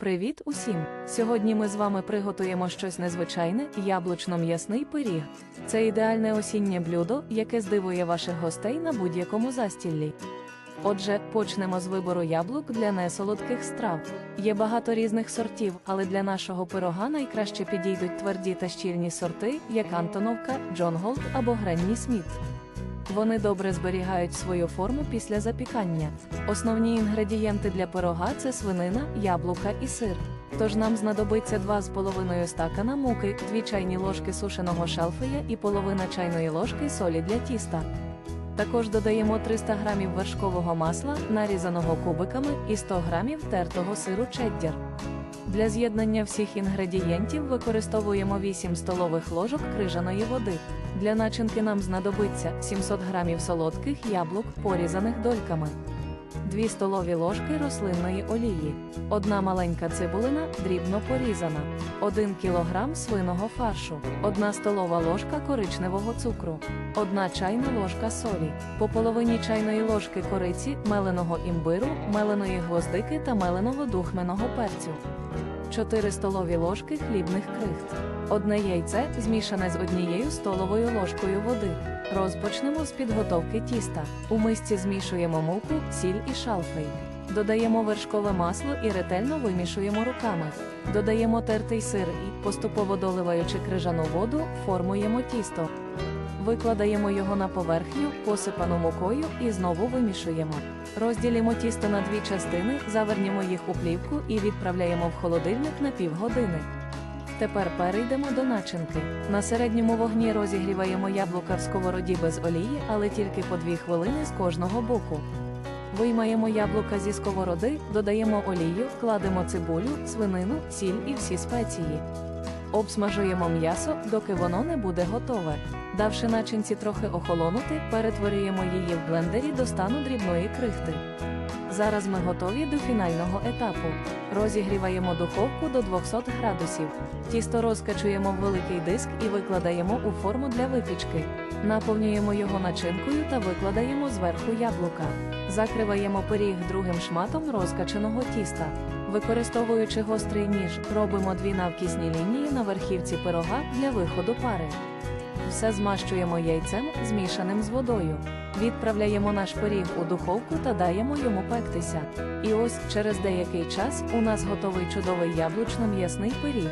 Привіт усім! Сьогодні ми з вами приготуємо щось незвичайне яблучно-м'ясний пиріг. Це ідеальне осіннє блюдо, яке здивує ваших гостей на будь-якому застіллі. Отже, почнемо з вибору яблук для несолодких страв. Є багато різних сортів, але для нашого пирога найкраще підійдуть тверді та щільні сорти, як Антоновка, Джон Голд або Гренні Сміт. Вони добре зберігають свою форму після запікання. Основні інгредієнти для пирога це свинина, яблука і сир. Тож нам знадобиться 2,5 стакана муки, 2 чайні ложки сушеного шалфея і половина чайної ложки солі для тіста. Також додаємо 300 г вершкового масла, нарізаного кубиками, і 100 г тертого сиру чеддер. Для з'єднання всіх інгредієнтів використовуємо 8 столових ложок крижаної води. Для начинки нам знадобиться 700 г солодких яблук, порізаних дольками, 2 столові ложки рослинної олії, 1 маленька цибулина, дрібно порізана, 1 кг свиного фаршу, 1 столова ложка коричневого цукру, 1 чайна ложка солі, по половині чайної ложки кориці, меленого імбиру, меленої гвоздики та меленого духменого перцю. 4 столові ложки хлібних крихт. Одне яйце змішане з однією столовою ложкою води. Розпочнемо з підготовки тіста. У мисці змішуємо муку, сіль і шалфей. Додаємо вершкове масло і ретельно вимішуємо руками. Додаємо тертий сир і, поступово доливаючи крижану воду, формуємо тісто. Викладаємо його на поверхню, посипану мукою, і знову вимішуємо. Розділимо тісто на дві частини, завернімо їх у плівку і відправляємо в холодильник на півгодини. Тепер перейдемо до начинки. На середньому вогні розігріваємо яблука в сковороді без олії, але тільки по 2 хвилини з кожного боку. Виймаємо яблука зі сковороди, додаємо олію, кладемо цибулю, свинину, сіль і всі спеції. Обсмажуємо м'ясо, доки воно не буде готове. Давши начинці трохи охолонути, перетворюємо її в блендері до стану дрібної крихти. Зараз ми готові до фінального етапу. Розігріваємо духовку до 200 градусів. Тісто розкачуємо в великий диск і викладаємо у форму для випічки. Наповнюємо його начинкою та викладаємо зверху яблука. Закриваємо пиріг другим шматом розкачаного тіста. Використовуючи гострий ніж, робимо дві навкісні лінії на верхівці пирога для виходу пари. Все змащуємо яйцем, змішаним з водою. Відправляємо наш пиріг у духовку та даємо йому пектися. І ось через деякий час у нас готовий чудовий яблучно-м'ясний пиріг.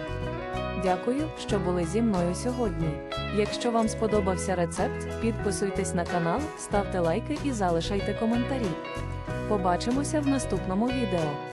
Дякую, що були зі мною сьогодні. Якщо вам сподобався рецепт, підписуйтесь на канал, ставте лайки і залишайте коментарі. Побачимося в наступному відео.